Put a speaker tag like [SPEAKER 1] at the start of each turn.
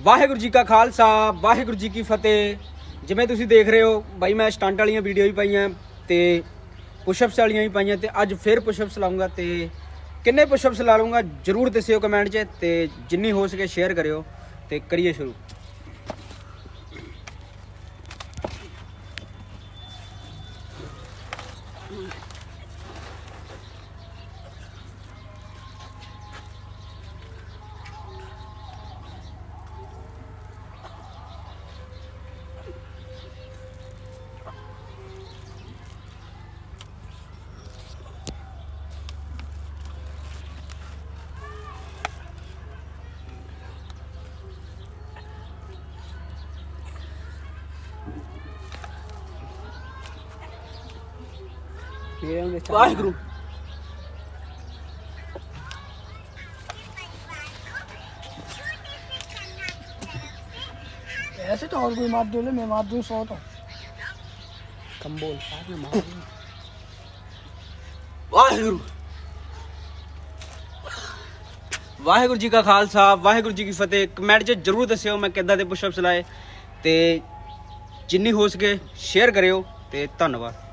[SPEAKER 1] ਵਾਹਿਗੁਰੂ ਜੀ ਕਾ ਖਾਲਸਾ, ਵਾਹਿਗੁਰੂ ਜੀ ਕੀ ਫਤਿਹ। ਜਿਵੇਂ ਤੁਸੀਂ ਦੇਖ ਰਹੇ ਹੋ, ਬਾਈ ਮੈਂ ਸਟੰਟ ਵਾਲੀਆਂ ਵੀਡੀਓ ਵੀ ਪਾਈਆਂ, ਤੇ ਪੁਸ਼ਅਪਸ ਵਾਲੀਆਂ ਵੀ ਪਾਈਆਂ, ਤੇ ਅੱਜ ਫਿਰ ਪੁਸ਼ਅਪਸ ਲਾਉਂਗਾ ਤੇ ਕਿੰਨੇ ਪੁਸ਼ਅਪਸ ਲਾ ਲੂੰਗਾ ਜਰੂਰ ਦੱਸਿਓ ਕਮੈਂਟ 'ਚ, ਤੇ ਜਿੰਨੀ ਹੋ ਸਕੇ ਸ਼ੇਅਰ ਕਰਿਓ, ਤੇ ਕਰੀਏ ਸ਼ੁਰੂ। ਵਾਹਿਗੁਰੂ
[SPEAKER 2] ऐसे तो और कोई मार दो ले मैं मार दूं सौ तो
[SPEAKER 1] ਕਮ ਬੋਲ ਬਾਅਦ में मार ਵਾਹਿਗੁਰੂ ਵਾਹਿਗੁਰੂ ਜੀ ਕਾ ਖਾਲਸਾ ਵਾਹਿਗੁਰੂ ਜੀ ਕੀ ਫਤਿਹ ਕਮੈਂਟ 'ਚ ਜਰੂਰ ਦੱਸਿਓ ਮੈਂ ਕਿੱਦਾਂ ਦੇ ਪੁਸ਼ਅਪਸ ਲਾਏ ਤੇ ਜਿੰਨੀ ਹੋ ਸਕੇ ਸ਼ੇਅਰ ਕਰਿਓ ਤੇ ਧੰਨਵਾਦ